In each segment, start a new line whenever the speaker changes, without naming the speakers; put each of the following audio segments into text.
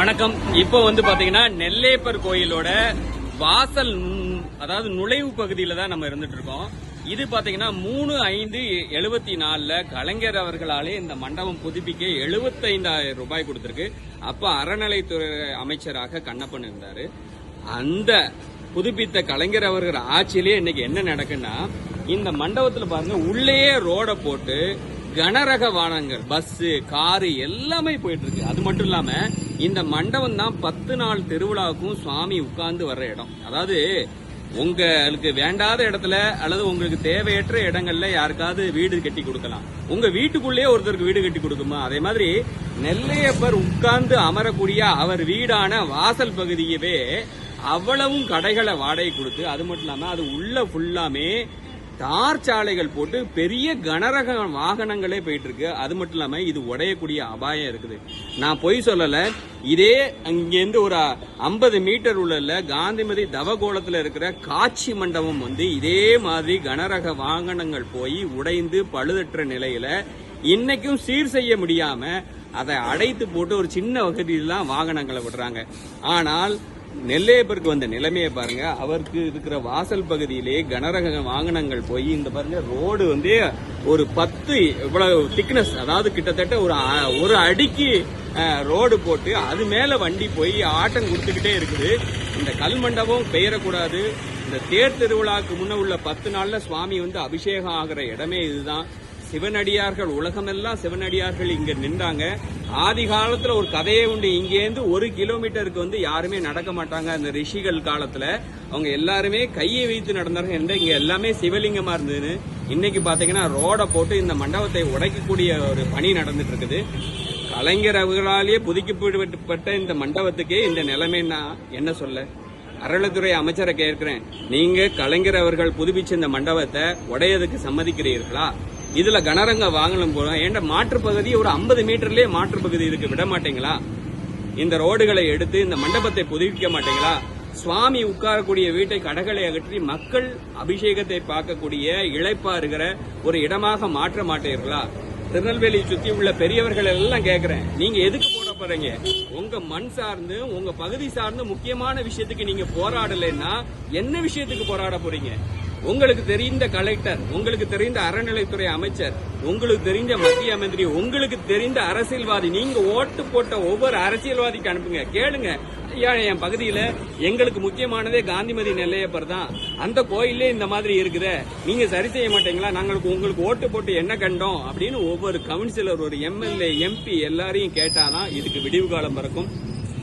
வணக்கம். இப்போ வந்து பாத்தீங்கன்னா நெல்லேப்பர் கோயிலோட வாசல் அதாவது நுழைவு பகுதியில தான் நம்ம இருந்துட்டு இருக்கோம். இது பாத்தீங்கன்னா மூணு ஐந்து எழுபத்தி நாலுல கலைஞர் அவர்களாலே இந்த மண்டபம் புதுப்பிக்க எழுபத்தைந்தாயிரம் ரூபாய் கொடுத்திருக்கு. அப்ப அறநிலைத்துறை அமைச்சராக கண்ணப்பன் இருந்தாரு. அந்த புதுப்பித்த கலைஞர் அவர்கள் ஆட்சியிலே இன்னைக்கு என்ன நடக்குன்னா இந்த மண்டபத்துல பாருங்க உள்ளேயே ரோட போட்டு கனரக வாகனங்கள் பஸ் காரு எல்லாமே போயிட்டு இருக்கு அது மட்டும் இல்லாம இந்த மண்டபம் தான் பத்து நாள் திருவிழாவுக்கும் சுவாமி உட்கார்ந்து வர்ற இடம். அதாவது உங்களுக்கு வேண்டாத இடத்துல அல்லது உங்களுக்கு தேவையற்ற இடங்கள்ல யாருக்காவது வீடு கட்டி கொடுக்கலாம். உங்க வீட்டுக்குள்ளேயே ஒருத்தருக்கு வீடு கட்டி கொடுக்குமா? அதே மாதிரி நெல்லையப்பர் உட்கார்ந்து அமரக்கூடிய அவர் வீடான வாசல் பகுதியவே அவ்வளவும் கடைகளை வாடகை கொடுத்து அது மட்டும் இல்லாம அது உள்ள ஃபுல்லாமே தார் சாலைகள் போட்டு பெரிய கனரக வாகனங்களே போயிட்டு இருக்கு அது மட்டும் இல்லாம இது உடையக்கூடிய அபாயம் இருக்குது. நான் பொய் சொல்லல. இதே அங்கேருந்து ஒரு ஐம்பது மீட்டர் உள்ள காந்திமதி தவகோலத்தில் இருக்கிற காட்சி மண்டபம் வந்து இதே மாதிரி கனரக வாகனங்கள் போய் உடைந்து பழுதற்ற நிலையில இன்னைக்கும் சீர் செய்ய முடியாம அதை அடைத்து போட்டு ஒரு சின்ன வசதியில் தான் வாகனங்களை விடுறாங்க. ஆனால் நெல்லையப்பருக்கு வந்த நிலைமையை பாருங்க. அவருக்கு இருக்கிற வாசல் பகுதியிலே கனரக வாகனங்கள் போய் இந்த பாருங்க ரோடு வந்து ஒரு பத்து இவ்வளவு திக்னஸ் அதாவது கிட்டத்தட்ட ஒரு அ- ஒரு அடிக்கு ரோடு போட்டு அது மேல வண்டி போய் ஆட்டம் கொடுத்துக்கிட்டே இருக்குது. இந்த கல் மண்டபம் பெயரக்கூடாது. இந்த தேர் திருவிழாக்கு முன்ன உள்ள பத்து நாள்ல சுவாமி வந்து அபிஷேகம் ஆகிற இடமே இதுதான். சிவனடியார்கள் உலகமெல்லாம் சிவனடியார்கள் இங்க நின்றாங்க. ஆதி காலத்துல ஒரு கதையே உண்டு. இங்கேருந்து ஒரு கிலோமீட்டருக்கு வந்து யாருமே நடக்க மாட்டாங்க. அந்த ரிஷிகள் காலத்துல அவங்க எல்லாருமே கையை வைத்து நடந்தார்கள் என்ற இங்க எல்லாமே சிவலிங்கமா இருந்ததுன்னு இன்னைக்கு பாத்தீங்கன்னா ரோட போட்டு இந்த மண்டபத்தை உடைக்கக்கூடிய ஒரு பணி நடந்துட்டு இருக்குது கலைஞர் அவர்களாலேயே புதுக்கப்பட்ட இந்த மண்டபத்துக்கே இந்த நிலைமைன்னா என்ன சொல்ல? அறநிலைத்துறை அமைச்சரை கேட்கிறேன். நீங்க கலைஞர் அவர்கள் புதுப்பிச்ச இந்த மண்டபத்தை உடையதுக்கு சம்மதிக்கிறீர்களா? இதுல கனரங்க வாங்கணும் போல. ஏண்ட மாற்று பகுதி ஒரு 50 மீட்டர்லயே மாற்று பகுதி இருக்கு விட மாட்டீங்களா? இந்த ரோடுகளை எடுத்து இந்த மண்டபத்தை புதுப்பிக்க மாட்டீங்களா? சுவாமி உட்காரக்கூடிய வீட்டை கடகளை அகற்றி மக்கள் அபிஷேகத்தை பார்க்கக்கூடிய இழைப்பா இருக்கிற ஒரு இடமாக மாற்ற மாட்டீர்களா? திருநெல்வேலியை சுத்தி உள்ள பெரியவர்கள் எல்லாம் கேக்குறேன். நீங்க எதுக்கு போட போறீங்க? உங்க மண் சார்ந்து உங்க பகுதி சார்ந்து முக்கியமான விஷயத்துக்கு நீங்க போராடலைன்னா என்ன விஷயத்துக்கு போராட போறீங்க? உங்களுக்கு தெரிந்த கலெக்டர் உங்களுக்கு தெரிந்த அறநிலைத்துறை அமைச்சர் உங்களுக்கு தெரிந்த மத்திய மந்திரி உங்களுக்கு தெரிந்த அரசியல்வாதி நீங்க ஓட்டு போட்ட ஒவ்வொரு அரசியல்வாதிக்கு அனுப்புங்க. கேளுங்க. ஐயா என் பகுதியில எங்களுக்கு முக்கியமானதே காந்திமதி நெல்லையப்பர் தான். அந்த கோயிலே இந்த மாதிரி இருக்குது. நீங்க சரி செய்ய மாட்டீங்களா? நாங்களுக்கு உங்களுக்கு ஓட்டு போட்டு என்ன கண்டோம்? அப்படின்னு ஒவ்வொரு கவுன்சிலர் ஒரு எம்எல்ஏ எம்பி எல்லாரையும் கேட்டாதான் இதுக்கு விடிவு காலம் பிறக்கும்.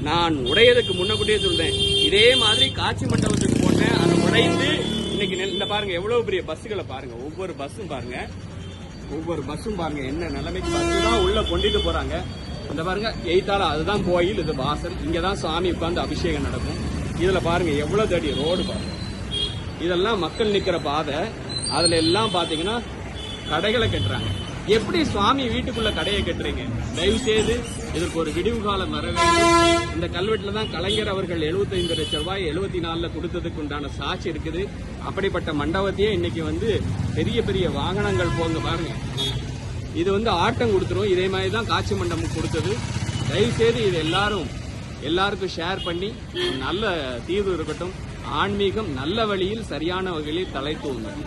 நான் உடையதுக்கு முன்னக்கூட்டியே சொல்றேன். இதே மாதிரி காட்சி மண்டபத்துக்கு போட்டேன். அதை உடைந்து இன்னைக்கு இந்த பாருங்க எவ்வளவு பெரிய பஸ்ஸுகளை பாருங்க. ஒவ்வொரு பஸ்ஸும் பாருங்க. ஒவ்வொரு பஸ்ஸும் பாருங்க என்ன நிலைமைக்கு பஸ் தான் உள்ள கொண்டுட்டு போறாங்க. இந்த பாருங்க எய்த்தால அதுதான் கோயில் இது வாசல். இங்க தான் சாமி உட்கார்ந்து அபிஷேகம் நடக்கும். இதுல பாருங்க எவ்வளவு தடி ரோடு பாருங்க. இதெல்லாம் மக்கள் நிக்கிற பாதை. அதுல எல்லாம் பாத்தீங்கன்னா கடைகளை கட்டுறாங்க. எப்படி சுவாமி வீட்டுக்குள்ள கடையை கட்டுறீங்க? தயவு செய்து இதற்கு ஒரு விடிவு காலம் வர வேண்டும். இந்த கல்வெட்டுல தான் கலைஞர் அவர்கள் 75 லட்சம் ரூபாய் எழுபத்தி நாலுல கொடுத்ததுக்கு உண்டான சாட்சி இருக்குது. அப்படிப்பட்ட மண்டபத்தையே இன்னைக்கு வந்து பெரிய பெரிய வாகனங்கள் போங்க பாருங்க. இது வந்து ஆட்டம் கொடுத்துரும். இதே மாதிரி தான் காட்சி மண்டபம் கொடுத்தது. தயவு செய்து இது எல்லாரும் எல்லாருக்கும் ஷேர் பண்ணி நல்ல தீர்வு இருக்கட்டும். ஆன்மீகம் நல்ல வழியில் சரியான வகையில் தலை தூங்கும்